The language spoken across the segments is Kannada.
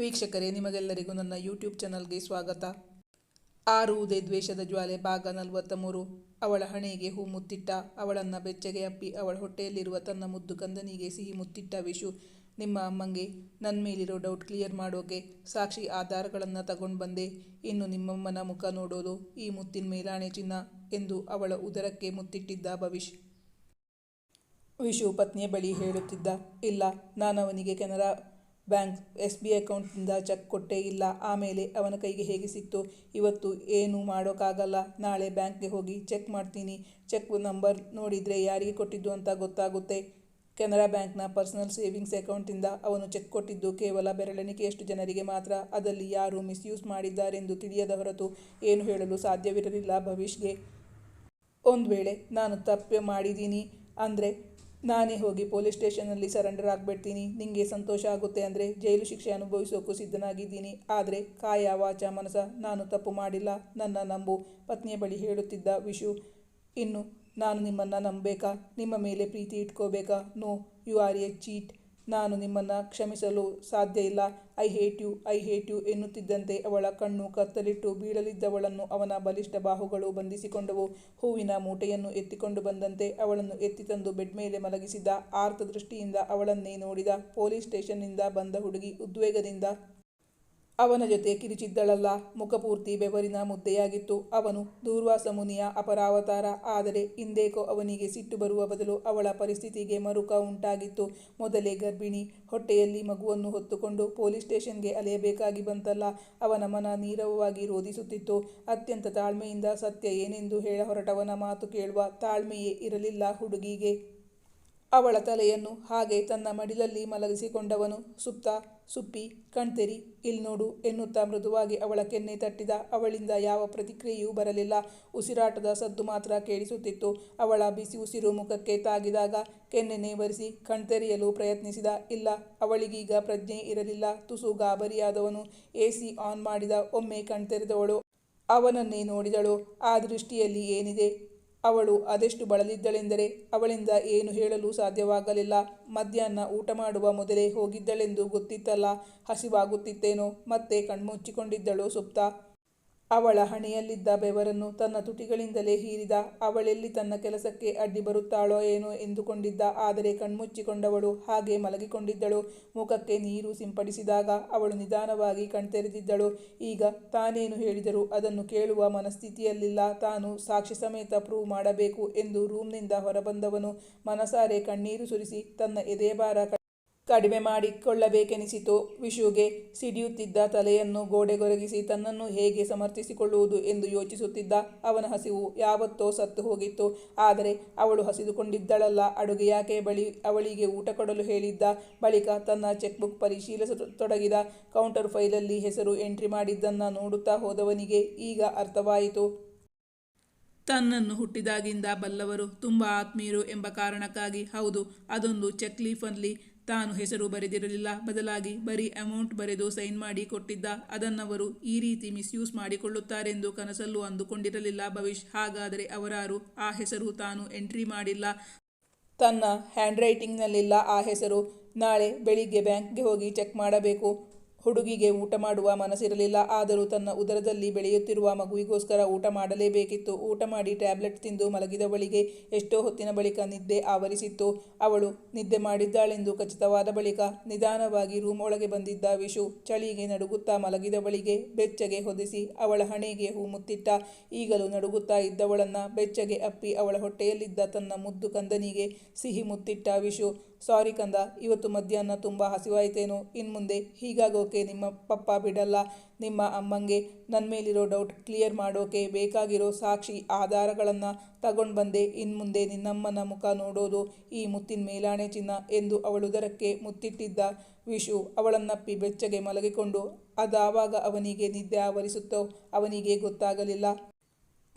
ವೀಕ್ಷಕರೇ, ನಿಮಗೆಲ್ಲರಿಗೂ ನನ್ನ ಯೂಟ್ಯೂಬ್ ಚಾನಲ್ಗೆ ಸ್ವಾಗತ. ಆರುವುದೇ ದ್ವೇಷದ ಜ್ವಾಲೆ, ಭಾಗ ನಲವತ್ತ ಮೂರು ಅವಳ ಹಣೆಗೆ ಹೂ ಮುತ್ತಿಟ್ಟ, ಅವಳನ್ನು ಬೆಚ್ಚಗೆ ಅಪ್ಪಿ, ಅವಳ ಹೊಟ್ಟೆಯಲ್ಲಿರುವ ತನ್ನ ಮುದ್ದು ಕಂದನಿಗೆ ಸಿಹಿ ಮುತ್ತಿಟ್ಟ ವಿಶು, ನಿಮ್ಮ ಅಮ್ಮಂಗೆ ನನ್ನ ಮೇಲಿರೋ ಡೌಟ್ ಕ್ಲಿಯರ್ ಮಾಡೋಕೆ ಸಾಕ್ಷಿ ಆಧಾರಗಳನ್ನು ತಗೊಂಡು ಬಂದೆ. ಇನ್ನು ನಿಮ್ಮಮ್ಮನ ಮುಖ ನೋಡೋದು ಈ ಮುತ್ತಿನ ಮೇಲಾಣೆ ಚಿನ್ನ ಎಂದು ಅವಳ ಉದರಕ್ಕೆ ಮುತ್ತಿಟ್ಟಿದ್ದ ಭವಿಷ್ ವಿಶು ಪತ್ನಿಯ ಬಳಿ ಹೇಳುತ್ತಿದ್ದ, ಇಲ್ಲ ನಾನು ಅವನಿಗೆ ಕೆನರಾ ಬ್ಯಾಂಕ್ ಎಸ್ ಬಿ ಅಕೌಂಟಿಂದ ಚೆಕ್ ಕೊಟ್ಟೇ ಇಲ್ಲ. ಆಮೇಲೆ ಅವನ ಕೈಗೆ ಹೇಗೆ ಸಿಕ್ತು? ಇವತ್ತು ಏನು ಮಾಡೋಕ್ಕಾಗಲ್ಲ. ನಾಳೆ ಬ್ಯಾಂಕ್ಗೆ ಹೋಗಿ ಚೆಕ್ ಮಾಡ್ತೀನಿ. ಚೆಕ್ ನಂಬರ್ ನೋಡಿದರೆ ಯಾರಿಗೆ ಕೊಟ್ಟಿದ್ದು ಅಂತ ಗೊತ್ತಾಗುತ್ತೆ. ಕೆನರಾ ಬ್ಯಾಂಕ್ನ ಪರ್ಸನಲ್ ಸೇವಿಂಗ್ಸ್ ಅಕೌಂಟಿಂದ ಅವನು ಚೆಕ್ ಕೊಟ್ಟಿದ್ದು ಕೇವಲ ಬೆರಳೆಣಿಕೆಯಷ್ಟು ಜನರಿಗೆ ಮಾತ್ರ. ಅದಲ್ಲಿ ಯಾರು ಮಿಸ್ಯೂಸ್ ಮಾಡಿದ್ದಾರೆಂದು ತಿಳಿಯದ ಹೊರತು ಏನು ಹೇಳಲು ಸಾಧ್ಯವಿರಲಿಲ್ಲ ಭವಿಷ್ಗೆ. ಒಂದು ವೇಳೆ ನಾನು ತಪ್ಪು ಮಾಡಿದ್ದೀನಿ ಅಂದರೆ ನಾನೇ ಹೋಗಿ ಪೊಲೀಸ್ ಸ್ಟೇಷನಲ್ಲಿ ಸರೆಂಡರ್ ಆಗಿಬಿಡ್ತೀನಿ. ನಿಮಗೆ ಸಂತೋಷ ಆಗುತ್ತೆ ಅಂದರೆ ಜೈಲು ಶಿಕ್ಷೆ ಅನುಭವಿಸೋಕ್ಕೂ ಸಿದ್ಧನಾಗಿದ್ದೀನಿ. ಆದರೆ ಕಾಯ ವಾಚ ಮನಸ ನಾನು ತಪ್ಪು ಮಾಡಿಲ್ಲ. ನನ್ನ ನಂಬು. ಪತ್ನಿಯ ಬಳಿ ಹೇಳುತ್ತಿದ್ದ ವಿಶು, ಇನ್ನು ನಾನು ನಿಮ್ಮನ್ನು ನಂಬಬೇಕಾ? ನಿಮ್ಮ ಮೇಲೆ ಪ್ರೀತಿ ಇಟ್ಕೋಬೇಕಾ? No you are a cheat ನಾನು ನಿಮ್ಮನ್ನು ಕ್ಷಮಿಸಲು ಸಾಧ್ಯ ಇಲ್ಲ. I hate you I hate you ಎನ್ನುತ್ತಿದ್ದಂತೆ ಅವಳ ಕಣ್ಣು ಕತ್ತಲಿಟ್ಟು ಬೀಳಲಿದ್ದವಳನ್ನು ಅವನ ಬಲಿಷ್ಠ ಬಾಹುಗಳು ಬಂಧಿಸಿಕೊಂಡವು. ಹೂವಿನ ಮೂಟೆಯನ್ನು ಎತ್ತಿಕೊಂಡು ಬಂದಂತೆ ಅವಳನ್ನು ಎತ್ತಿ ತಂದು ಬೆಡ್ ಮೇಲೆ ಮಲಗಿಸಿದ ಆರ್ತ ದೃಷ್ಟಿಯಿಂದ ಅವಳನ್ನೇ ನೋಡಿದ. ಪೊಲೀಸ್ ಸ್ಟೇಷನ್ನಿಂದ ಬಂದ ಹುಡುಗಿ ಉದ್ವೇಗದಿಂದ ಅವನ ಜೊತೆ ಕಿರಿಚಿದ್ದಳಲ್ಲ. ಮುಖಪೂರ್ತಿ ಬೆವರಿನ ಮುದ್ದೆಯಾಗಿತ್ತು. ಅವನು ದೂರ್ವಾಸ ಮುನಿಯ ಅಪರಾವತಾರ. ಆದರೆ ಇಂದೇಕೋ ಅವನಿಗೆ ಸಿಟ್ಟು ಬರುವ ಬದಲು ಅವಳ ಪರಿಸ್ಥಿತಿಗೆ ಮರುಕ ಉಂಟಾಗಿತ್ತು. ಮೊದಲೇ ಗರ್ಭಿಣಿ ಹೊಟ್ಟೆಯಲ್ಲಿ ಮಗುವನ್ನು ಹೊತ್ತುಕೊಂಡು ಪೊಲೀಸ್ ಸ್ಟೇಷನ್ಗೆ ಅಲೆಯಬೇಕಾಗಿ ಬಂತಲ್ಲ. ಅವನ ಮನ ನೀರವವಾಗಿ ರೋಧಿಸುತ್ತಿತ್ತು. ಅತ್ಯಂತ ತಾಳ್ಮೆಯಿಂದ ಸತ್ಯ ಏನೆಂದು ಹೇಳ ಹೊರಟವನ ಮಾತು ಕೇಳುವ ತಾಳ್ಮೆಯೇ ಇರಲಿಲ್ಲ ಹುಡುಗಿಗೆ. ಅವಳ ತಲೆಯನ್ನು ಹಾಗೆ ತನ್ನ ಮಡಿಲಲ್ಲಿ ಮಲಗಿಸಿಕೊಂಡವನು ಸುಪ್ತ, ಸುಪ್ಪಿ, ಕಣ್ತೆರಿ, ಇಲ್ ನೋಡು ಎನ್ನುತ್ತಾ ಮೃದುವಾಗಿ ಅವಳ ಕೆನ್ನೆ ತಟ್ಟಿದ ಅವಳಿಂದ ಯಾವ ಪ್ರತಿಕ್ರಿಯೆಯೂ ಬರಲಿಲ್ಲ. ಉಸಿರಾಟದ ಸದ್ದು ಮಾತ್ರ ಕೇಳಿಸುತ್ತಿತ್ತು. ಅವಳ ಬಿಸಿ ಉಸಿರು ಮುಖಕ್ಕೆ ತಾಗಿದಾಗ ಕೆನ್ನೆ ನೇವರಿಸಿ ಕಣ್ತೆರೆಯಲು ಪ್ರಯತ್ನಿಸಿದ. ಇಲ್ಲ, ಅವಳಿಗೀಗ ಪ್ರಜ್ಞೆ ಇರಲಿಲ್ಲ. ತುಸು ಗಾಬರಿಯಾದವನು ಎ ಸಿ ಆನ್ ಮಾಡಿದ ಒಮ್ಮೆ ಕಣ್ತೆರೆದವಳು. ಅವನನ್ನೇ ನೋಡಿದಳು. ಆ ದೃಷ್ಟಿಯಲ್ಲಿ ಏನಿದೆ? ಅವಳು ಅದೆಷ್ಟು ಬಳಲಿದ್ದಳೆಂದರೆ ಅವಳಿಂದ ಏನು ಹೇಳಲು ಸಾಧ್ಯವಾಗಲಿಲ್ಲ. ಮಧ್ಯಾಹ್ನ ಊಟ ಮಾಡುವ ಮೊದಲೇ ಹೋಗಿದ್ದಳೆಂದು ಗೊತ್ತಿತ್ತಲ್ಲ, ಹಸಿವಾಗುತ್ತಿತ್ತೇನೋ, ಮತ್ತೆ ಕಣ್ಮುಚ್ಚಿಕೊಂಡಿದ್ದಳು ಸುಪ್ತ. ಅವಳ ಹಣೆಯಲ್ಲಿದ್ದ ಬೆವರನ್ನು ತನ್ನ ತುಟಿಗಳಿಂದಲೇ ಹೀರಿದ, ಅವಳೆಲ್ಲಿ ತನ್ನ ಕೆಲಸಕ್ಕೆ ಅಡ್ಡಿ ಬರುತ್ತಾಳೋ ಏನೋ ಎಂದುಕೊಂಡಿದ್ದ, ಆದರೆ ಕಣ್ಮುಚ್ಚಿಕೊಂಡವಳು ಹಾಗೆ ಮಲಗಿಕೊಂಡಿದ್ದಳು. ಮುಖಕ್ಕೆ ನೀರು ಸಿಂಪಡಿಸಿದಾಗ ಅವಳು ನಿಧಾನವಾಗಿ ಕಣ್ತೆರೆದಿದ್ದಳು. ಈಗ ತಾನೇನು ಹೇಳಿದರೂ ಅದನ್ನು ಕೇಳುವ ಮನಸ್ಥಿತಿಯಲ್ಲಿಲ್ಲ. ತಾನು ಸಾಕ್ಷಿ ಸಮೇತ ಪ್ರೂವ್ ಮಾಡಬೇಕು ಎಂದು ರೂಮ್ನಿಂದ ಹೊರಬಂದವನು. ಮನಸಾರೆ ಕಣ್ಣೀರು ಸುರಿಸಿ ತನ್ನ ಎದೆಭಾರ ಕಡಿಮೆ ಮಾಡಿಕೊಳ್ಳಬೇಕೆನಿಸಿತು. ವಿಶುಗೆ ಸಿಡಿಯುತ್ತಿದ್ದ ತಲೆಯನ್ನು ಗೋಡೆಗೊರಗಿಸಿ ತನ್ನನ್ನು ಹೇಗೆ ಸಮರ್ಥಿಸಿಕೊಳ್ಳುವುದು ಎಂದು ಯೋಚಿಸುತ್ತಿದ್ದ ಅವನ ಹಸಿವು ಯಾವತ್ತೋ ಸತ್ತು ಹೋಗಿತ್ತು. ಆದರೆ ಅವಳು ಹಸಿದುಕೊಂಡಿದ್ದಳಲ್ಲ. ಅಡುಗೆ ಯಾಕೆ ಬಳಿ ಅವಳಿಗೆ ಊಟ ಕೊಡಲು ಹೇಳಿದ್ದ ಬಳಿಕ ತನ್ನ ಚೆಕ್ಬುಕ್ ಪರಿಶೀಲಿಸತೊಡಗಿದ ಕೌಂಟರ್ ಫೈಲಲ್ಲಿ ಹೆಸರು ಎಂಟ್ರಿ ಮಾಡಿದ್ದನ್ನು ನೋಡುತ್ತಾ ಹೋದವನಿಗೆ ಈಗ ಅರ್ಥವಾಯಿತು. ತನ್ನನ್ನು ಹುಟ್ಟಿದಾಗಿಂದ ಬಲ್ಲವರು ತುಂಬ ಆತ್ಮೀಯರು ಎಂಬ ಕಾರಣಕ್ಕಾಗಿ. ಹೌದು, ಅದೊಂದು ಚೆಕ್ ಲೀಫಲ್ಲಿ ತಾನು ಹೆಸರು ಬರೆದಿರಲಿಲ್ಲ. ಬದಲಾಗಿ ಬರೀ ಅಮೌಂಟ್ ಬರೆದು ಸೈನ್ ಮಾಡಿ ಕೊಟ್ಟಿದ್ದ ಅದನ್ನವರು ಈ ರೀತಿ ಮಿಸ್ಯೂಸ್ ಮಾಡಿಕೊಳ್ಳುತ್ತಾರೆಂದು ಕನಸಲ್ಲೂ ಅಂದುಕೊಂಡಿರಲಿಲ್ಲ ಭವಿಷ್ ಹಾಗಾದರೆ ಅವರಾರು ಆ ಹೆಸರು ತಾನು ಎಂಟ್ರಿ ಮಾಡಿಲ್ಲ. ತನ್ನ ಹ್ಯಾಂಡ್ ರೈಟಿಂಗ್ನಲ್ಲಿಲ್ಲ ಆ ಹೆಸರು. ನಾಳೆ ಬೆಳಿಗ್ಗೆ ಬ್ಯಾಂಕ್ಗೆ ಹೋಗಿ ಚೆಕ್ ಮಾಡಬೇಕು. ಹುಡುಗಿಗೆ ಊಟ ಮಾಡುವ ಮನಸ್ಸಿರಲಿಲ್ಲ. ಆದರೂ ತನ್ನ ಉದರದಲ್ಲಿ ಬೆಳೆಯುತ್ತಿರುವ ಮಗುವಿಗೋಸ್ಕರ ಊಟ ಮಾಡಲೇಬೇಕಿತ್ತು. ಊಟ ಮಾಡಿ ಟ್ಯಾಬ್ಲೆಟ್ ತಿಂದು ಮಲಗಿದವಳಿಗೆ ಎಷ್ಟೋ ಹೊತ್ತಿನ ಬಳಿಕ ನಿದ್ದೆ ಆವರಿಸಿತ್ತು. ಅವಳು ನಿದ್ದೆ ಮಾಡಿದ್ದಾಳೆಂದು ಖಚಿತವಾದ ಬಳಿಕ ನಿಧಾನವಾಗಿ ರೂಮ್ ಒಳಗೆ ಬಂದಿದ್ದ ವಿಶು ಚಳಿಗೆ ನಡುಗುತ್ತಾ ಮಲಗಿದವಳಿಗೆ ಬೆಚ್ಚಗೆ ಹೊದಿಸಿ ಅವಳ ಹಣೆಗೆ ಹೂ ಮುತ್ತಿಟ್ಟ. ಈಗಲೂ ನಡುಗುತ್ತಾ ಇದ್ದವಳನ್ನ ಬೆಚ್ಚಗೆ ಅಪ್ಪಿ ಅವಳ ಹೊಟ್ಟೆಯಲ್ಲಿದ್ದ ತನ್ನ ಮುದ್ದು ಕಂದನಿಗೆ ಸಿಹಿ ಮುತ್ತಿಟ್ಟ ವಿಶು ಸಾರಿ ಕಂದ, ಇವತ್ತು ಮಧ್ಯಾಹ್ನ ತುಂಬ ಹಸಿವಾಯ್ತೇನೋ ಇನ್ನು ಮುಂದೆ ಹೀಗಾಗೋಕೆ ನಿಮ್ಮ ಪಪ್ಪ ಬಿಡಲ್ಲ. ನಿಮ್ಮ ಅಮ್ಮಂಗೆ ನನ್ನ ಮೇಲಿರೋ ಡೌಟ್ ಕ್ಲಿಯರ್ ಮಾಡೋಕೆ ಬೇಕಾಗಿರೋ ಸಾಕ್ಷಿ ಆಧಾರಗಳನ್ನು ತಗೊಂಡು ಬಂದೆ. ಇನ್ಮುಂದೆ ನಿನ್ನಮ್ಮನ ಮುಖ ನೋಡೋದು ಈ ಮುತ್ತಿನ ಮೇಲಾಣೆ ಚಿನ್ನ ಎಂದು ಅವಳು ದರಕ್ಕೆ ಮುತ್ತಿಟ್ಟಿದ್ದ. ವಿಶು ಅವಳನ್ನಪ್ಪಿ ಬೆಚ್ಚಗೆ ಮಲಗಿಕೊಂಡು, ಅದಾವಾಗ ಅವನಿಗೆ ನಿದ್ದೆ ಆವರಿಸುತ್ತೋ, ಅವನಿಗೆ ಗೊತ್ತಾಗಲಿಲ್ಲ.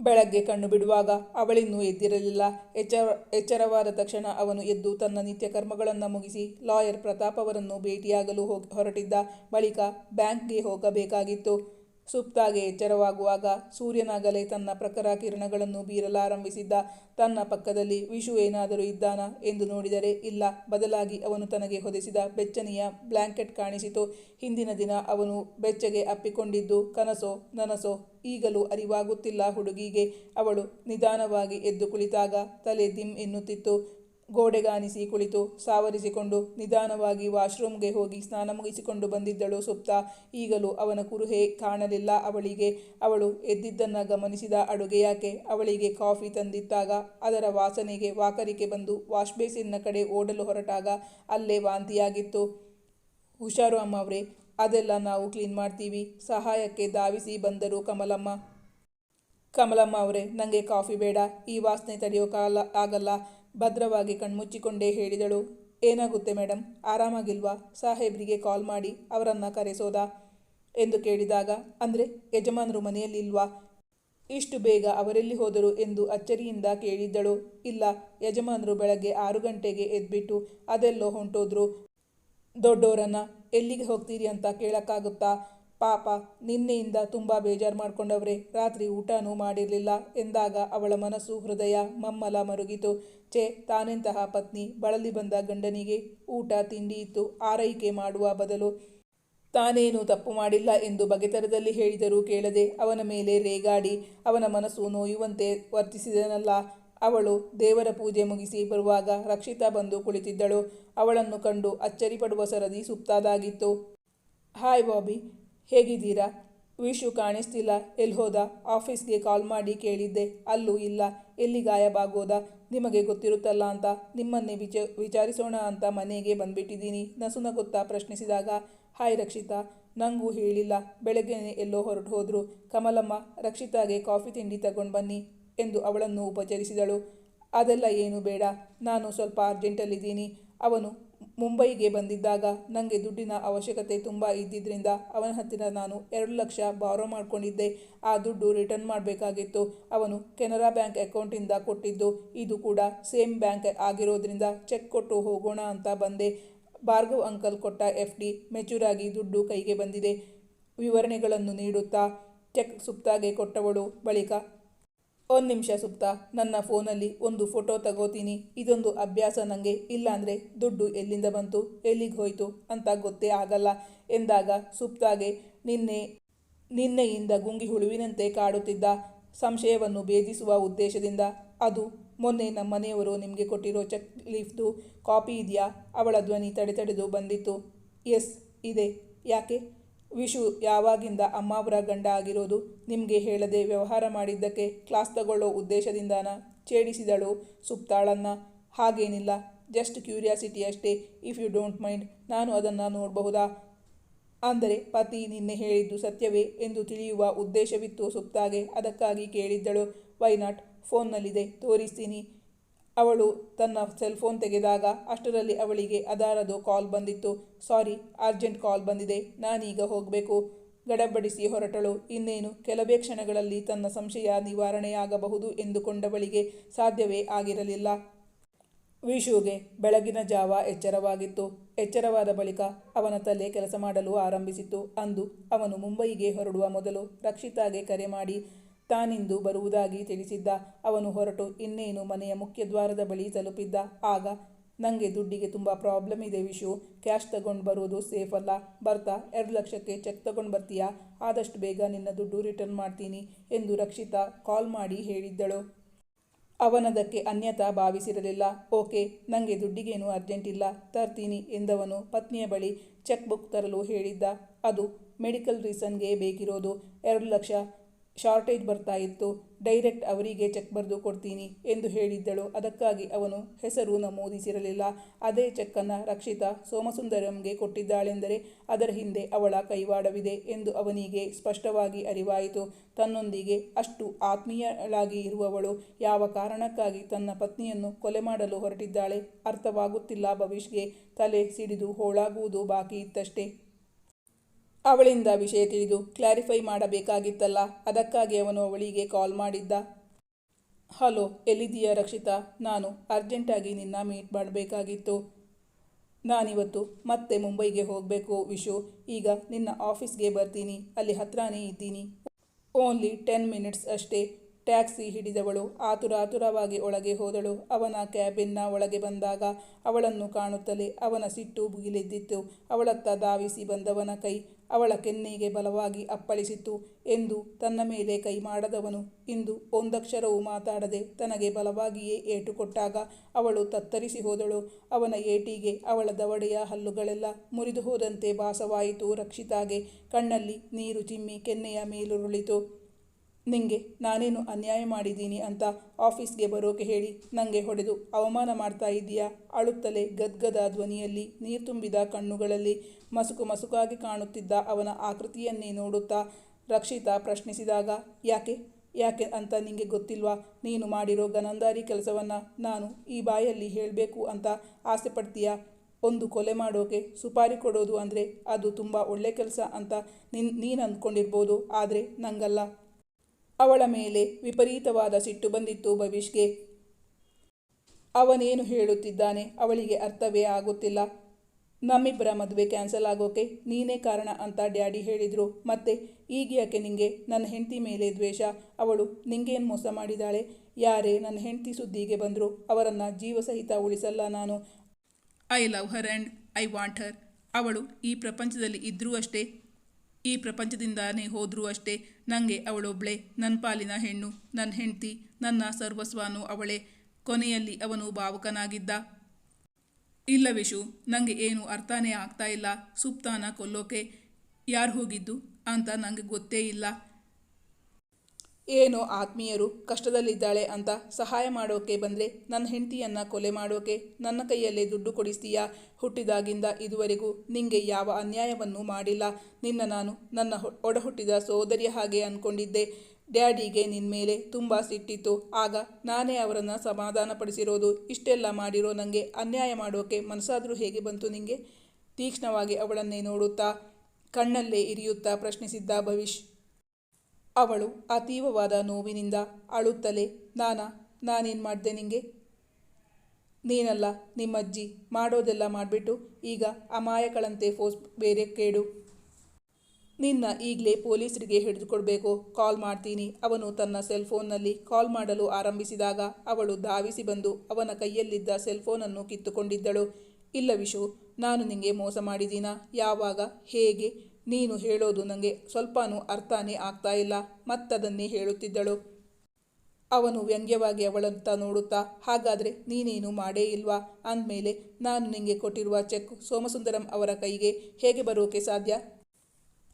ಬೆಳಗ್ಗೆ ಕಣ್ಣು ಬಿಡುವಾಗ ಅವಳಿನ್ನೂ ಎದ್ದಿರಲಿಲ್ಲ. ಎಚ್ಚರ ಎಚ್ಚರವಾದ ತಕ್ಷಣ ಅವನು ಎದ್ದು ತನ್ನ ನಿತ್ಯ ಕರ್ಮಗಳನ್ನು ಮುಗಿಸಿ ಲಾಯರ್ ಪ್ರತಾಪ್ ಅವರನ್ನು ಭೇಟಿಯಾಗಲು ಹೋಗಿ, ಹೊರಟಿದ್ದ ಬಳಿಕ ಬ್ಯಾಂಕ್ಗೆ ಹೋಗಬೇಕಾಗಿತ್ತು. ಸುಪ್ತಾಗೆ ಎಚ್ಚರವಾಗುವಾಗ ಸೂರ್ಯನಾಗಲೇ ತನ್ನ ಪ್ರಖರ ಕಿರಣಗಳನ್ನು ಬೀರಲಾರಂಭಿಸಿದ್ದ. ತನ್ನ ಪಕ್ಕದಲ್ಲಿ ವಿಶು ಏನಾದರೂ ಇದ್ದಾನಾ ಎಂದು ನೋಡಿದರೆ ಇಲ್ಲ. ಬದಲಾಗಿ ಅವನು ತನಗೆ ಹೊದಿಸಿದ ಬೆಚ್ಚನೆಯ ಬ್ಲ್ಯಾಂಕೆಟ್ ಕಾಣಿಸಿತು. ಹಿಂದಿನ ದಿನ ಅವನು ಬೆಚ್ಚಗೆ ಅಪ್ಪಿಕೊಂಡಿದ್ದು, ಕನಸೋ ನನಸೋ ಈಗಲೂ ಅರಿವಾಗುತ್ತಿಲ್ಲ ಹುಡುಗಿಗೆ. ಅವಳು ನಿಧಾನವಾಗಿ ಎದ್ದು ಕುಳಿತಾಗ ತಲೆ ದಿಮ್ ಎನ್ನುತ್ತಿತ್ತು. ಗೋಡೆಗಾನಿಸಿ ಕುಳಿತು ಸಾವರಿಸಿಕೊಂಡು ನಿಧಾನವಾಗಿ ವಾಶ್ರೂಮ್ಗೆ ಹೋಗಿ ಸ್ನಾನ ಮುಗಿಸಿಕೊಂಡು ಬಂದಿದ್ದಳು ಸುಪ್ತ. ಈಗಲೂ ಅವನ ಕುರುಹೆ ಕಾಣಲಿಲ್ಲ ಅವಳಿಗೆ. ಅವಳು ಎದ್ದಿದ್ದನ್ನು ಗಮನಿಸಿದ ಅಡುಗೆಯಾಕೆ ಅವಳಿಗೆ ಕಾಫಿ ತಂದಿದ್ದಾಗ ಅದರ ವಾಸನೆಗೆ ವಾಕರಿಕೆ ಬಂದು ವಾಶ್ ಬೇಸಿನ್ನ ಕಡೆ ಓಡಲು ಹೊರಟಾಗ ಅಲ್ಲೇ ವಾಂತಿಯಾಗಿತ್ತು. ಹುಷಾರು ಅಮ್ಮವ್ರೆ, ಅದೆಲ್ಲ ನಾವು ಕ್ಲೀನ್ ಮಾಡ್ತೀವಿ. ಸಹಾಯಕ್ಕೆ ಧಾವಿಸಿ ಬಂದರು ಕಮಲಮ್ಮ. ಕಮಲಮ್ಮ ಅವರೇ ನನಗೆ ಕಾಫಿ ಬೇಡ. ಈ ವಾಸನೆ ತಡೆಯೋಕಾಲ ಆಗಲ್ಲ. ಭದ್ರವಾಗಿ ಕಣ್ಮುಚ್ಚಿಕೊಂಡೇ ಹೇಳಿದಳು. ಏನಾಗುತ್ತೆ ಮೇಡಮ್ ಆರಾಮಾಗಿಲ್ವಾ? ಸಾಹೇಬ್ರಿಗೆ ಕಾಲ್ ಮಾಡಿ ಅವರನ್ನು ಕರೆಸೋದಾ? ಎಂದು ಕೇಳಿದಾಗ, ಅಂದರೆ ಯಜಮಾನರು ಮನೆಯಲ್ಲಿಲ್ವಾ ಇಷ್ಟು ಬೇಗ ಅವರೆಲ್ಲಿ ಹೋದರು ಎಂದು ಅಚ್ಚರಿಯಿಂದ ಕೇಳಿದ್ದಳು. ಇಲ್ಲ, ಯಜಮಾನರು ಬೆಳಗ್ಗೆ ಆರು ಗಂಟೆಗೆ ಎದ್ಬಿಟ್ಟು ಅದೆಲ್ಲೋ ಹೊಂಟೋದ್ರು. ದೊಡ್ಡೋರನ್ನ ಎಲ್ಲಿಗೆ ಹೋಗ್ತೀರಿ ಅಂತ ಕೇಳೋಕ್ಕಾಗುತ್ತಾ? ಪಾಪ, ನಿನ್ನೆಯಿಂದ ತುಂಬ ಬೇಜಾರು ಮಾಡ್ಕೊಂಡವ್ರೆ. ರಾತ್ರಿ ಊಟನೂ ಮಾಡಿರಲಿಲ್ಲ ಎಂದಾಗ ಅವಳ ಮನಸ್ಸು ಹೃದಯ ಮಮ್ಮಲ ಮರುಗಿತು. ಛೇ, ತಾನೆಂತಹ ಪತ್ನಿ. ಬಳಲಿ ಬಂದ ಗಂಡನಿಗೆ ಊಟ, ತಿಂಡಿ ಇತ್ತು. ಆರೈಕೆ ಮಾಡುವ ಬದಲು ತಾನೇನು ತಪ್ಪು ಮಾಡಿಲ್ಲ ಎಂದು ಬಗೆತರದಲ್ಲಿ ಹೇಳಿದರೂ ಕೇಳದೆ ಅವನ ಮೇಲೆ ರೇಗಾಡಿ ಅವನ ಮನಸ್ಸು ನೋಯುವಂತೆ ವರ್ತಿಸಿದನಲ್ಲ. ಅವಳು ದೇವರ ಪೂಜೆ ಮುಗಿಸಿ ಬರುವಾಗ ರಕ್ಷಿತಾ ಬಂದು ಕುಳಿತಿದ್ದಳು. ಅವಳನ್ನು ಕಂಡು ಅಚ್ಚರಿಪಡುವ ಸರದಿ ಸುಪ್ತಾದಾಗಿತ್ತು. ಹಾಯ್ ಬಾಬಿ, ಹೇಗಿದ್ದೀರಾ? ವಿಶು ಕಾಣಿಸ್ತಿಲ್ಲ. ಎಲ್ಲಿ ಹೋದ? ಆಫೀಸ್ಗೆ ಕಾಲ್ ಮಾಡಿ ಕೇಳಿದ್ದೆ. ಅಲ್ಲೂ ಇಲ್ಲ. ಎಲ್ಲಿ ಗಾಯಬಾಗೋದ? ನಿಮಗೆ ಗೊತ್ತಿರುತ್ತಲ್ಲ ಅಂತ. ನಿಮ್ಮನ್ನೇ ವಿಚ, ವಿಚಾರಿಸೋಣ ಅಂತ ಮನೆಗೆ ಬಂದ್ಬಿಟ್ಟಿದ್ದೀನಿ. ನಸುನಗುತ್ತಾ ಪ್ರಶ್ನಿಸಿದಾಗ, ಹಾಯ್ ರಕ್ಷಿತಾ. ನಂಗೂ ಹೇಳಿಲ್ಲ. ಬೆಳಗ್ಗೆನೆ ಎಲ್ಲೋ ಹೊರಟು ಹೋದರು. ಕಮಲಮ್ಮ, ರಕ್ಷಿತಾಗೆ ಕಾಫಿ ತಿಂಡಿ ತಗೊಂಡು ಬನ್ನಿ ಎಂದು ಅವಳನ್ನು ಉಪಚರಿಸಿದಳು. ಅದೆಲ್ಲ ಏನು ಬೇಡ. ನಾನು ಸ್ವಲ್ಪ ಅರ್ಜೆಂಟಲ್ಲಿದ್ದೀನಿ. ಅವನು ಮುಂಬೈಗೆ ಬಂದಿದ್ದಾಗ ನನಗೆ ದುಡ್ಡಿನ ಅವಶ್ಯಕತೆ ತುಂಬ ಇದ್ದಿದ್ದರಿಂದ ಅವನ ಹತ್ತಿರ ನಾನು ಎರಡು ಲಕ್ಷ ಬಾರೋ ಮಾಡಿಕೊಂಡಿದ್ದೆ. ಆ ದುಡ್ಡು ರಿಟರ್ನ್ ಮಾಡಬೇಕಾಗಿತ್ತು. ಅವನು ಕೆನರಾ ಬ್ಯಾಂಕ್ ಅಕೌಂಟಿಂದ ಕೊಟ್ಟಿದ್ದು. ಇದು ಕೂಡ ಸೇಮ್ ಬ್ಯಾಂಕ್ ಆಗಿರೋದ್ರಿಂದ ಚೆಕ್ ಕೊಟ್ಟು ಹೋಗೋಣ ಅಂತ ಬಂದೆ. ಭಾರ್ಗವ್ ಅಂಕಲ್ ಕೊಟ್ಟ ಎಫ್ ಡಿ ಮೆಚೂರ್ ಆಗಿ ದುಡ್ಡು ಕೈಗೆ ಬಂದಿದೆ. ವಿವರಣೆಗಳನ್ನು ನೀಡುತ್ತಾ ಚೆಕ್ ಸುಪ್ತಾಗೆ ಕೊಟ್ಟವಳು. ಬಳಿಕ ಒಂದು ನಿಮಿಷ ಸುಪ್ತ, ನನ್ನ ಫೋನಲ್ಲಿ ಒಂದು ಫೋಟೋ ತಗೋತೀನಿ. ಇದೊಂದು ಅಭ್ಯಾಸ ನನಗೆ ಇಲ್ಲಾಂದರೆ ದುಡ್ಡು ಎಲ್ಲಿಂದ ಬಂತು, ಎಲ್ಲಿಗೆ ಹೋಯಿತು ಅಂತ ಗೊತ್ತೇ ಆಗಲ್ಲ ಎಂದಾಗ ಸುಪ್ತಾಗೆ ನಿನ್ನೆ, ನಿನ್ನೆಯಿಂದ ಗುಂಗಿ ಹುಳುವಿನಂತೆ ಕಾಡುತ್ತಿದ್ದ ಸಂಶಯವನ್ನು ಭೇದಿಸುವ ಉದ್ದೇಶದಿಂದ ಅದು ಮೊನ್ನೆ ನಮ್ಮ ಮನೆಯವರು ನಿಮಗೆ ಕೊಟ್ಟಿರೋ ಚೆಕ್ ಲೀಫ್ದು ಕಾಪಿ ಇದೆಯಾ? ಅವಳ ಧ್ವನಿ ತಡೆ ತಡೆದು ಬಂದಿತ್ತು. ಎಸ್, ಇದೆ. ಯಾಕೆ? ವಿಶು ಯಾವಾಗಿಂದ ಅಮ್ಮಾವರ ಗಂಡ ಆಗಿರೋದು ನಿಮಗೆ ಹೇಳದೆ ವ್ಯವಹಾರ ಮಾಡಿದ್ದಕ್ಕೆ ಕ್ಲಾಸ್ ತಗೊಳ್ಳೋ ಉದ್ದೇಶದಿಂದಾನ ಛೇಡಿಸಿದಳು ಸುಪ್ತಾಳನ್ನ. ಹಾಗೇನಿಲ್ಲ ಜಸ್ಟ್ ಕ್ಯೂರಿಯಾಸಿಟಿ ಅಷ್ಟೇ. ಇಫ್ ಯು ಡೋಂಟ್ ಮೈಂಡ್ ನಾನು ಅದನ್ನು ನೋಡಬಹುದಾ? ಅಂದರೆ ಪತಿ ನಿನ್ನೆ ಹೇಳಿದ್ದು ಸತ್ಯವೇ ಎಂದು ತಿಳಿಯುವ ಉದ್ದೇಶವಿತ್ತು ಸುಪ್ತಾಗೆ. ಅದಕ್ಕಾಗಿ ಕೇಳಿದ್ದಳು ವೈ ನಾಟ್ ಫೋನ್ನಲ್ಲಿದೆ ತೋರಿಸ್ತೀನಿ. ಅವಳು ತನ್ನ ಸೆಲ್ ಫೋನ್ ತೆಗೆದಾಗ ಅಷ್ಟರಲ್ಲಿ ಅವಳಿಗೆ ಅದಾರದು ಕಾಲ್ ಬಂದಿತ್ತು. ಸಾರಿ ಅರ್ಜೆಂಟ್ ಕಾಲ್ ಬಂದಿದೆ. ನಾನೀಗ ಹೋಗಬೇಕು. ಗಡಬಡಿಸಿ ಹೊರಟಳು. ಇನ್ನೇನು? ಕೆಲವೇ ಕ್ಷಣಗಳಲ್ಲಿ ತನ್ನ ಸಂಶಯ ನಿವಾರಣೆಯಾಗಬಹುದು ಎಂದುಕೊಂಡವಳಿಗೆ ಸಾಧ್ಯವೇ ಆಗಿರಲಿಲ್ಲ. ವಿಶುಗೆ ಬೆಳಗಿನ ಜಾವ ಎಚ್ಚರವಾಗಿತ್ತು. ಎಚ್ಚರವಾದ ಬಳಿಕ ಅವನ ತಲೆ ಕೆಲಸ ಮಾಡಲು ಆರಂಭಿಸಿತು ಅಂದು ಅವನು ಮುಂಬಯಿಗೆ ಹೊರಡುವ ಮೊದಲು ರಕ್ಷಿತಾಗೆ ಕರೆ ಮಾಡಿ ತಾನಿಂದು ಬರುವುದಾಗಿ ತಿಳಿಸಿದ್ದ ಅವನು ಹೊರಟು ಇನ್ನೇನು ಮನೆಯ ಮುಖ್ಯ ದ್ವಾರದ ಬಳಿ ತಲುಪಿದ್ದ. ಆಗ ನನಗೆ ದುಡ್ಡಿಗೆ ತುಂಬ ಪ್ರಾಬ್ಲಮ್ ಇದೆ ವಿಶು. ಕ್ಯಾಶ್ ತಗೊಂಡು ಬರೋದು ಸೇಫ್ ಅಲ್ಲ. ಬರ್ತಾ, ಎರಡು ಲಕ್ಷಕ್ಕೆ ಚೆಕ್ ತಗೊಂಡು ಬರ್ತೀಯಾ? ಆದಷ್ಟು ಬೇಗ ನಿನ್ನ ದುಡ್ಡು ರಿಟರ್ನ್ ಮಾಡ್ತೀನಿ ಎಂದು ರಕ್ಷಿತಾ ಕಾಲ್ ಮಾಡಿ ಹೇಳಿದ್ದಳು. ಅವನದಕ್ಕೆ ಅನ್ಯತಾ ಭಾವಿಸಿರಲಿಲ್ಲ. ಓಕೆ ನನಗೆ ದುಡ್ಡಿಗೇನು ಅರ್ಜೆಂಟ್ ಇಲ್ಲ. ತರ್ತೀನಿ ಎಂದವನು ಪತ್ನಿಯ ಬಳಿ ಚೆಕ್ ಬುಕ್ ತರಲು ಹೇಳಿದ್ದ. ಅದು ಮೆಡಿಕಲ್ ರೀಸನ್ಗೆ ಬೇಕಿರೋದು. ಎರಡು ಲಕ್ಷ ಶಾರ್ಟೇಜ್ ಬರ್ತಾ ಇತ್ತು. ಡೈರೆಕ್ಟ್ ಅವರಿಗೆ ಚೆಕ್ ಬರೆದು ಕೊಡ್ತೀನಿ ಎಂದು ಹೇಳಿದ್ದಳು. ಅದಕ್ಕಾಗಿ ಅವನು ಹೆಸರು ನಮೂದಿಸಿರಲಿಲ್ಲ. ಅದೇ ಚೆಕ್ಕನ್ನು ರಕ್ಷಿತಾ ಸೋಮಸುಂದರಂಗೆ ಕೊಟ್ಟಿದ್ದಾಳೆಂದರೆ ಅದರ ಹಿಂದೆ ಅವಳ ಕೈವಾಡವಿದೆ ಎಂದು ಅವನಿಗೆ ಸ್ಪಷ್ಟವಾಗಿ ಅರಿವಾಯಿತು. ತನ್ನೊಂದಿಗೆ ಅಷ್ಟು ಆತ್ಮೀಯಳಾಗಿ ಇರುವವಳು ಯಾವ ಕಾರಣಕ್ಕಾಗಿ ತನ್ನ ಪತ್ನಿಯನ್ನು ಕೊಲೆ ಮಾಡಲು ಹೊರಟಿದ್ದಾಳೆ ಅರ್ಥವಾಗುತ್ತಿಲ್ಲ ಭವಿಷ್ಗೆ. ತಲೆ ಸಿಡಿದು ಹೋಳಾಗುವುದು ಬಾಕಿ ಇತ್ತಷ್ಟೇ. ಅವಳಿಂದ ವಿಷಯ ತಿಳಿದು ಕ್ಲಾರಿಫೈ ಮಾಡಬೇಕಾಗಿತ್ತಲ್ಲ, ಅದಕ್ಕಾಗಿ ಅವನು ಅವಳಿಗೆ ಕಾಲ್ ಮಾಡಿದ್ದ. ಹಲೋ ಎಲ್ಲಿದ್ದೀಯಾ ರಕ್ಷಿತಾ? ನಾನು ಅರ್ಜೆಂಟಾಗಿ ನಿನ್ನ ಮೀಟ್ ಮಾಡಬೇಕಾಗಿತ್ತು. ನಾನಿವತ್ತು ಮತ್ತೆ ಮುಂಬೈಗೆ ಹೋಗಬೇಕು, ವಿಶು. ಈಗ ನಿನ್ನ ಆಫೀಸ್ಗೆ ಬರ್ತೀನಿ, ಅಲ್ಲಿ ಹತ್ರನೇ ಇದ್ದೀನಿ. ಓನ್ಲಿ ಟೆನ್ ಮಿನಿಟ್ಸ್ ಅಷ್ಟೇ. ಟ್ಯಾಕ್ಸಿ ಹಿಡಿದವಳು ಆತುರಾತುರವಾಗಿ ಒಳಗೆ ಹೋದಳು. ಅವನ ಕ್ಯಾಬಿನ್ನ ಒಳಗೆ ಬಂದಾಗ ಅವಳನ್ನು ಕಾಣುತ್ತಲೇ ಅವನ ಸಿಟ್ಟು ಭುಗಿಲೆದ್ದಿತ್ತು ಅವಳತ್ತ ಧಾವಿಸಿ ಬಂದವನ ಕೈ ಅವಳ ಕೆನ್ನೆಗೆ ಬಲವಾಗಿ ಅಪ್ಪಳಿಸಿತ್ತು ಎಂದು ತನ್ನ ಮೇಲೆ ಕೈ ಮಾಡದವನು ಇಂದು ಒಂದಕ್ಷರವೂ ಮಾತಾಡದೆ ತನಗೆ ಬಲವಾಗಿಯೇ ಏಟು ಕೊಟ್ಟಾಗ ಅವಳು ತತ್ತರಿಸಿ ಹೋದಳು. ಅವನ ಏಟಿಗೆ ಅವಳ ದವಡೆಯ ಹಲ್ಲುಗಳೆಲ್ಲ ಮುರಿದು ಹೋದಂತೆ ಭಾಸವಾಯಿತು ರಕ್ಷಿತಾಗೆ. ಕಣ್ಣಲ್ಲಿ ನೀರು ಚಿಮ್ಮಿ ಕೆನ್ನೆಯ ಮೇಲುರುಳಿತು. ನಿಂಗೆ ನಾನೇನು ಅನ್ಯಾಯ ಮಾಡಿದ್ದೀನಿ ಅಂತ ಆಫೀಸ್ಗೆ ಬರೋಕೆ ಹೇಳಿ ನನಗೆ ಹೊಡೆದು ಅವಮಾನ ಮಾಡ್ತಾ ಇದ್ದೀಯಾ? ಅಳುತ್ತಲೇ ಗದ್ಗದ ಧ್ವನಿಯಲ್ಲಿ ನೀರು ತುಂಬಿದ ಕಣ್ಣುಗಳಲ್ಲಿ ಮಸುಕು ಮಸುಕಾಗಿ ಕಾಣುತ್ತಿದ್ದ ಅವನ ಆಕೃತಿಯನ್ನೇ ನೋಡುತ್ತಾ ರಕ್ಷಿತಾ ಪ್ರಶ್ನಿಸಿದಾಗ, ಯಾಕೆ? ಯಾಕೆ ಅಂತ ನಿಂಗೆ ಗೊತ್ತಿಲ್ವಾ? ನೀನು ಮಾಡಿರೋ ಗನಂದಾರಿ ಕೆಲಸವನ್ನು ನಾನು ಈ ಬಾಯಲ್ಲಿ ಹೇಳಬೇಕು ಅಂತ ಆಸೆ ಪಡ್ತೀಯಾ ಒಂದು ಕೊಲೆ ಮಾಡೋಕೆ ಸುಪಾರಿ ಕೊಡೋದು ಅಂದರೆ ಅದು ತುಂಬ ಒಳ್ಳೆ ಕೆಲಸ ಅಂತ ನಿನ್, ನೀನು ಅಂದ್ಕೊಂಡಿರ್ಬೋದು. ಆದರೆ ನಂಗಲ್ಲ. ಅವಳ ಮೇಲೆ ವಿಪರೀತವಾದ ಸಿಟ್ಟು ಬಂದಿತ್ತು ಭವಿಷ್ಗೆ. ಅವನೇನು ಹೇಳುತ್ತಿದ್ದಾನೆ ಅವಳಿಗೆ ಅರ್ಥವೇ ಆಗುತ್ತಿಲ್ಲ. ನಮ್ಮಿಬ್ಬರ ಮದುವೆ ಕ್ಯಾನ್ಸಲ್ ಆಗೋಕೆ ನೀನೇ ಕಾರಣ ಅಂತ ಡ್ಯಾಡಿ ಹೇಳಿದರು. ಮತ್ತೆ ಈಗ ಯಾಕೆ ನಿಂಗೆ? ನನ್ನ ಹೆಂಡತಿ ಮೇಲೆ ದ್ವೇಷ. ಅವಳು ನಿಂಗೇನು ಮೋಸ ಮಾಡಿದಾಳೆ? ಯಾರೇ ನನ್ನ ಹೆಂಡತಿ ಸುದ್ದಿಗೆ ಬಂದರು ಅವರನ್ನು ಜೀವಸಹಿತ ಉಳಿಸಲ್ಲ ನಾನು. I love her and I want her ಅವಳು ಈ ಪ್ರಪಂಚದಲ್ಲಿ ಇದ್ದರೂ ಅಷ್ಟೇ ಈ ಪ್ರಪಂಚದಿಂದಾನೇ ಹೋದರೂ ಅಷ್ಟೇ ನನಗೆ ಅವಳೊಬ್ಳೆ ನನ್ನ ಪಾಲಿನ ಹೆಣ್ಣು ನನ್ನ ಹೆಂಡತಿ, ನನ್ನ ಸರ್ವಸ್ವಾನು ಅವಳೇ, ಕೊನೆಯಲ್ಲಿ ಅವನು ಭಾವುಕನಾಗಿದ್ದ. ಇಲ್ಲ ವಿಶು ನನಗೆ ಏನು ಅರ್ಥನೇ ಆಗ್ತಾ ಇಲ್ಲ ಸುಪ್ತಾನ ಕೊಲ್ಲೋಕೆ. ಯಾರು ಹೋಗಿದ್ದು ಅಂತ ನನಗೆ ಗೊತ್ತೇ ಇಲ್ಲ. ಏನೋ ಆತ್ಮೀಯರು ಕಷ್ಟದಲ್ಲಿದ್ದಾಳೆ ಅಂತ ಸಹಾಯ ಮಾಡೋಕೆ ಬಂದರೆ ನನ್ನ ಹೆಂಡತಿಯನ್ನು ಕೊಲೆ ಮಾಡೋಕೆ ನನ್ನ ಕೈಯಲ್ಲೇ ದುಡ್ಡು ಕೊಡಿಸ್ತೀಯಾ? ಹುಟ್ಟಿದಾಗಿಂದ ಇದುವರೆಗೂ ನಿಂಗೆ ಯಾವ ಅನ್ಯಾಯವನ್ನು ಮಾಡಿಲ್ಲ. ನಿನ್ನ ನಾನು ನನ್ನ ಒಡಹುಟ್ಟಿದ ಸೋದರಿಯ ಹಾಗೆ ಅಂದ್ಕೊಂಡಿದ್ದೆ ಡ್ಯಾಡಿಗೆ ನಿನ್ನ ಮೇಲೆ ತುಂಬ ಸಿಟ್ಟಿತ್ತು. ಆಗ ನಾನೇ ಅವರನ್ನು ಸಮಾಧಾನಪಡಿಸಿರೋದು. ಇಷ್ಟೆಲ್ಲ ಮಾಡಿರೋ ನನಗೆ ಅನ್ಯಾಯ ಮಾಡೋಕೆ ಮನಸ್ಸಾದರೂ ಹೇಗೆ ಬಂತು ನಿಮಗೆ ತೀಕ್ಷ್ಣವಾಗಿ ಅವಳನ್ನೇ ನೋಡುತ್ತಾ ಕಣ್ಣಲ್ಲೇ ಇರಿಯುತ್ತಾ ಪ್ರಶ್ನಿಸಿದ್ದ ಭವಿಷ್ ಅವಳು ಅತೀವವಾದ ನೋವಿನಿಂದ ಅಳುತ್ತಲೇ, ನಾನಾ, ನಾನೇನು ಮಾಡಿದೆ ನಿಂಗೆ? ನೀನಲ್ಲ, ನಿಮ್ಮಜ್ಜಿ, ಮಾಡೋದೆಲ್ಲ ಮಾಡಿಬಿಟ್ಟು ಈಗ ಅಮಾಯಕಳಂತೆ ಫೋಸ್, ಬೇರೆ ಕೇಡು. ನಿನ್ನ ಈಗಲೇ ಪೊಲೀಸರಿಗೆ ಹಿಡಿದುಕೊಡ್ಬೇಕು, ಕಾಲ್ ಮಾಡ್ತೀನಿ. ಅವನು ತನ್ನ ಸೆಲ್ ಫೋನ್ನಲ್ಲಿ ಕಾಲ್ ಮಾಡಲು ಆರಂಭಿಸಿದಾಗ ಅವಳು ಧಾವಿಸಿ ಬಂದು ಅವನ ಕೈಯಲ್ಲಿದ್ದ ಸೆಲ್ ಫೋನನ್ನು ಕಿತ್ತುಕೊಂಡಿದ್ದಳು. ಇಲ್ಲ ವಿಶು, ನಾನು ನಿಂಗೆ ಮೋಸ ಮಾಡಿದ್ದೀನಾ? ಯಾವಾಗ? ಹೇಗೆ? ನೀನು ಹೇಳೋದು ನನಗೆ ಸ್ವಲ್ಪನೂ ಅರ್ಥನೇ ಆಗ್ತಾ ಇಲ್ಲ. ಮತ್ತದನ್ನೇ ಹೇಳುತ್ತಿದ್ದಳು. ಅವನು ವ್ಯಂಗ್ಯವಾಗಿ ಅವಳಂತ ನೋಡುತ್ತಾ, ಹಾಗಾದರೆ ನೀನೇನು ಮಾಡೇ ಇಲ್ವಾ? ಅಂದಮೇಲೆ, ನಾನು ನಿಂಗೆ ಕೊಟ್ಟಿರುವ ಚೆಕ್ ಸೋಮಸುಂದರಂ ಅವರ ಕೈಗೆ ಹೇಗೆ ಬರೋಕೆ ಸಾಧ್ಯ?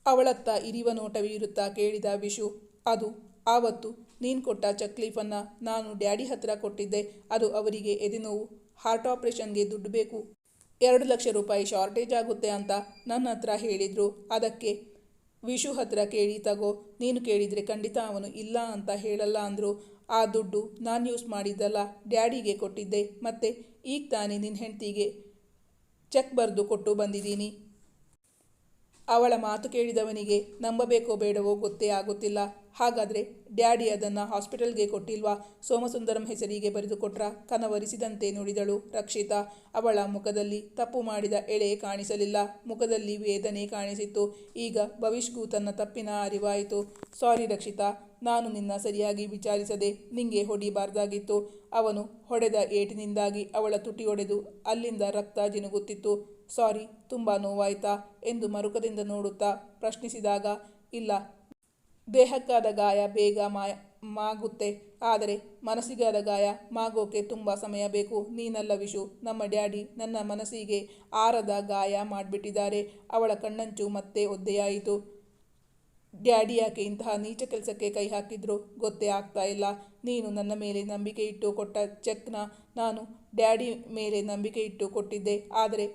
ಅವಳತ್ತ ಇರಿವ ನೋಟವಿರುತ್ತಾ ಕೇಳಿದ ವಿಶು. ಅದು, ಆವತ್ತು ನೀನು ಕೊಟ್ಟ ಚೆಕ್ ಲೀಫನ್ನು ನಾನು ಡ್ಯಾಡಿ ಹತ್ರ ಕೊಟ್ಟಿದ್ದೆ. ಅದು ಅವರಿಗೆ ಎದೆನೋವು ಹಾರ್ಟ್ ಆಪರೇಷನ್ಗೆ ದುಡ್ಡು ಬೇಕು. ಎರಡು ಲಕ್ಷ ರೂಪಾಯಿ ಶಾರ್ಟೇಜ್ ಆಗುತ್ತೆ ಅಂತ ನನ್ನ ಹತ್ರ ಹೇಳಿದರು. ಅದಕ್ಕೆ, ವಿಶು ಹತ್ರ ಕೇಳಿ, ತಗೋ, ನೀನು ಕೇಳಿದರೆ ಖಂಡಿತ ಅವನು ಇಲ್ಲ ಅಂತ ಹೇಳಲ್ಲ ಅಂದರು. ಆ ದುಡ್ಡು ನಾನು ಯೂಸ್ ಮಾಡಿದ್ದಲ್ಲ, ಡ್ಯಾಡಿಗೆ ಕೊಟ್ಟಿದ್ದೆ. ಮತ್ತು, ಈಗ ತಾನೇ ನಿನ್ನ ಹೆಂಡ್ತಿಗೆ ಚೆಕ್ ಬರೆದು ಕೊಟ್ಟು ಬಂದಿದ್ದೀನಿ. ಅವಳ ಮಾತು ಕೇಳಿದವನಿಗೆ, ನಂಬಬೇಕೋ ಬೇಡವೋ ಗೊತ್ತೇ ಆಗುತ್ತಿಲ್ಲ. ಹಾಗಾದರೆ, ಡ್ಯಾಡಿ ಅದನ್ನು ಹಾಸ್ಪಿಟಲ್ಗೆ ಕೊಟ್ಟಿಲ್ವಾ? ಸೋಮಸುಂದರಂ ಹೆಸರಿಗೆ ಬರೆದುಕೊಟ್ರ, ಕನವರಿಸಿದಂತೆ ನುಡಿದಳು ರಕ್ಷಿತಾ. ಅವಳ ಮುಖದಲ್ಲಿ ತಪ್ಪು ಮಾಡಿದ ಎಳೆ ಕಾಣಿಸಲಿಲ್ಲ. ಮುಖದಲ್ಲಿ ವೇದನೆ ಕಾಣಿಸಿತ್ತು. ಈಗ ಭವಿಷ್ಗೂ ತನ್ನ ತಪ್ಪಿನ ಅರಿವಾಯಿತು. ಸಾರಿ ರಕ್ಷಿತಾ ನಾನು ನಿನ್ನ ಸರಿಯಾಗಿ ವಿಚಾರಿಸದೆ ನಿಂಗೆ ಹೊಡಿಬಾರ್ದಾಗಿತ್ತು. ಅವನು ಹೊಡೆದ ಏಟಿನಿಂದಾಗಿ ಅವಳ ತುಟಿ ಒಡೆದು ಅಲ್ಲಿಂದ ರಕ್ತ ಜಿನುಗುತ್ತಿತ್ತು. ಸಾರಿ, ತುಂಬ ನೋವಾಯ್ತಾ ಎಂದು ಮರುಕದಿಂದ ನೋಡುತ್ತಾ ಪ್ರಶ್ನಿಸಿದಾಗ, ಇಲ್ಲ, ದೇಹಕ್ಕಾದ ಗಾಯ ಬೇಗ ಮಾಯ ಮಾಗುತ್ತೆ, ಆದರೆ ಮನಸ್ಸಿಗಾದ ಗಾಯ ಮಾಗೋಕೆ ತುಂಬ ಸಮಯ ಬೇಕು. ನೀನಲ್ಲ ವಿಶು, ನಮ್ಮ ಡ್ಯಾಡಿ ನನ್ನ ಮನಸ್ಸಿಗೆ ಆರದ ಗಾಯ ಮಾಡಿಬಿಟ್ಟಿದ್ದಾರೆ. ಅವಳ ಕಣ್ಣಂಚು ಮತ್ತೆ ಒದ್ದೆಯಾಯಿತು. ಡ್ಯಾಡಿ ಯಾಕೆ ಇಂತಹ ನೀಚ ಕೆಲಸಕ್ಕೆ ಕೈ ಹಾಕಿದ್ರು? ಗೊತ್ತೇ ಆಗ್ತಾ ಇಲ್ಲ. ನೀನು ನನ್ನ ಮೇಲೆ ನಂಬಿಕೆ ಇಟ್ಟು ಕೊಟ್ಟ ಚೆಕ್ನ ನಾನು ಡ್ಯಾಡಿ ಮೇಲೆ ನಂಬಿಕೆ ಇಟ್ಟು ಕೊಟ್ಟಿದ್ದೆ. ಆದರೆ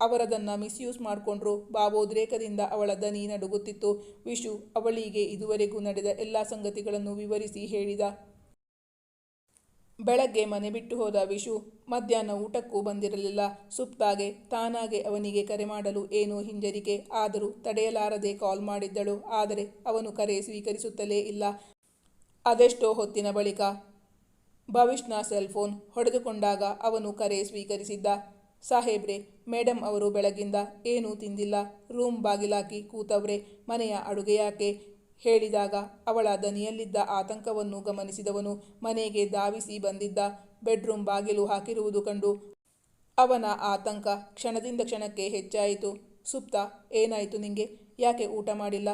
ಅವರದನ್ನು ಮಿಸ್ಯೂಸ್ ಮಾಡಿಕೊಂಡ್ರು. ಭಾವೋದ್ರೇಕದಿಂದ ಅವಳ ದನಿ ನಡುಗುತ್ತಿತ್ತು. ವಿಶು ಅವಳಿಗೆ ಇದುವರೆಗೂ ನಡೆದ ಎಲ್ಲ ಸಂಗತಿಗಳನ್ನು ವಿವರಿಸಿ ಹೇಳಿದ. ಬೆಳಗ್ಗೆ ಮನೆ ಬಿಟ್ಟು ಹೋದ ವಿಶು, ಮಧ್ಯಾಹ್ನ ಊಟಕ್ಕೂ ಬಂದಿರಲಿಲ್ಲ. ಸುಪ್ತಾಗೆ, ತಾನಾಗೆ ಅವನಿಗೆ ಕರೆ ಮಾಡಲು ಏನೋ ಹಿಂಜರಿಕೆ. ಆದರೂ ತಡೆಯಲಾರದೆ ಕಾಲ್ ಮಾಡಿದ್ದಳು. ಆದರೆ ಅವನು ಕರೆ ಸ್ವೀಕರಿಸುತ್ತಲೇ ಇಲ್ಲ. ಅದೆಷ್ಟೋ ಹೊತ್ತಿನ ಬಳಿಕ ಭವಿಷ್ಣ ಸೆಲ್ ಫೋನ್ ಹೊಡೆದುಕೊಂಡಾಗ ಅವನು ಕರೆ ಸ್ವೀಕರಿಸಿದ್ದ. ಸಾಹೇಬ್ರೆ ಮೇಡಮ್ ಅವರು ಬೆಳಗಿಂದ ಏನೂ ತಿಂದಿಲ್ಲ. ರೂಮ್ ಬಾಗಿಲಾಕಿ ಕೂತವ್ರೆ. ಮನೆಯ ಅಡುಗೆಯಾಕೆ ಹೇಳಿದಾಗ ಅವಳ ದನಿಯಲ್ಲಿದ್ದ ಆತಂಕವನ್ನು ಗಮನಿಸಿದವನು ಮನೆಗೆ ಧಾವಿಸಿ ಬಂದಿದ್ದ ಬೆಡ್ರೂಮ್ ಬಾಗಿಲು ಹಾಕಿರುವುದು ಕಂಡು ಅವನ ಆತಂಕ ಕ್ಷಣದಿಂದ ಕ್ಷಣಕ್ಕೆ ಹೆಚ್ಚಾಯಿತು. ಸುಪ್ತ, ಏನಾಯಿತು ನಿಂಗೆ? ಯಾಕೆ ಊಟ ಮಾಡಿಲ್ಲ?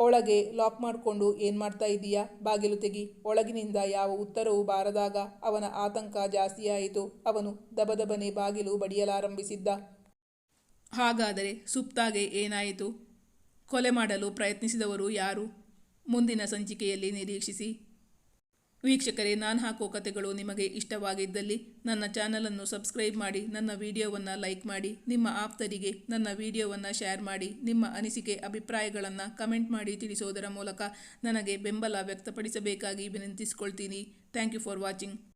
ಒಳಗೆ ಲಾಕ್ ಮಾಡಿಕೊಂಡು ಏನು ಮಾಡ್ತಾ ಇದ್ದೀಯಾ? ಬಾಗಿಲು ತೆಗಿ. ಒಳಗಿನಿಂದ ಯಾವ ಉತ್ತರವೂ ಬಾರದಾಗ ಅವನ ಆತಂಕ ಜಾಸ್ತಿಯಾಯಿತು. ಅವನು ದಬದಬನೆ ಬಾಗಿಲು ಬಡಿಯಲಾರಂಭಿಸಿದ್ದ. ಹಾಗಾದರೆ ಸುಪ್ತಾಗೆ ಏನಾಯಿತು? ಕೊಲೆ ಮಾಡಲು ಪ್ರಯತ್ನಿಸಿದವರು ಯಾರು? ಮುಂದಿನ ಸಂಚಿಕೆಯಲ್ಲಿ ನಿರೀಕ್ಷಿಸಿ. ವೀಕ್ಷಕರೇ, ನಾನು ಹಾಕೋ ಕಥೆಗಳು ನಿಮಗೆ ಇಷ್ಟವಾಗಿದ್ದಲ್ಲಿ ನನ್ನ ಚಾನಲನ್ನು ಸಬ್ಸ್ಕ್ರೈಬ್ ಮಾಡಿ, ನನ್ನ ವಿಡಿಯೋವನ್ನು ಲೈಕ್ ಮಾಡಿ, ನಿಮ್ಮ ಆಪ್ತರಿಗೆ ನನ್ನ ವಿಡಿಯೋವನ್ನು ಶೇರ್ ಮಾಡಿ, ನಿಮ್ಮ ಅನಿಸಿಕೆ, ಅಭಿಪ್ರಾಯಗಳನ್ನು ಕಮೆಂಟ್ ಮಾಡಿ ತಿಳಿಸೋದರ ಮೂಲಕ ನನಗೆ ಬೆಂಬಲ ವ್ಯಕ್ತಪಡಿಸಬೇಕಾಗಿ ವಿನಂತಿಸಿಕೊಳ್ತೀನಿ. Thank you for watching.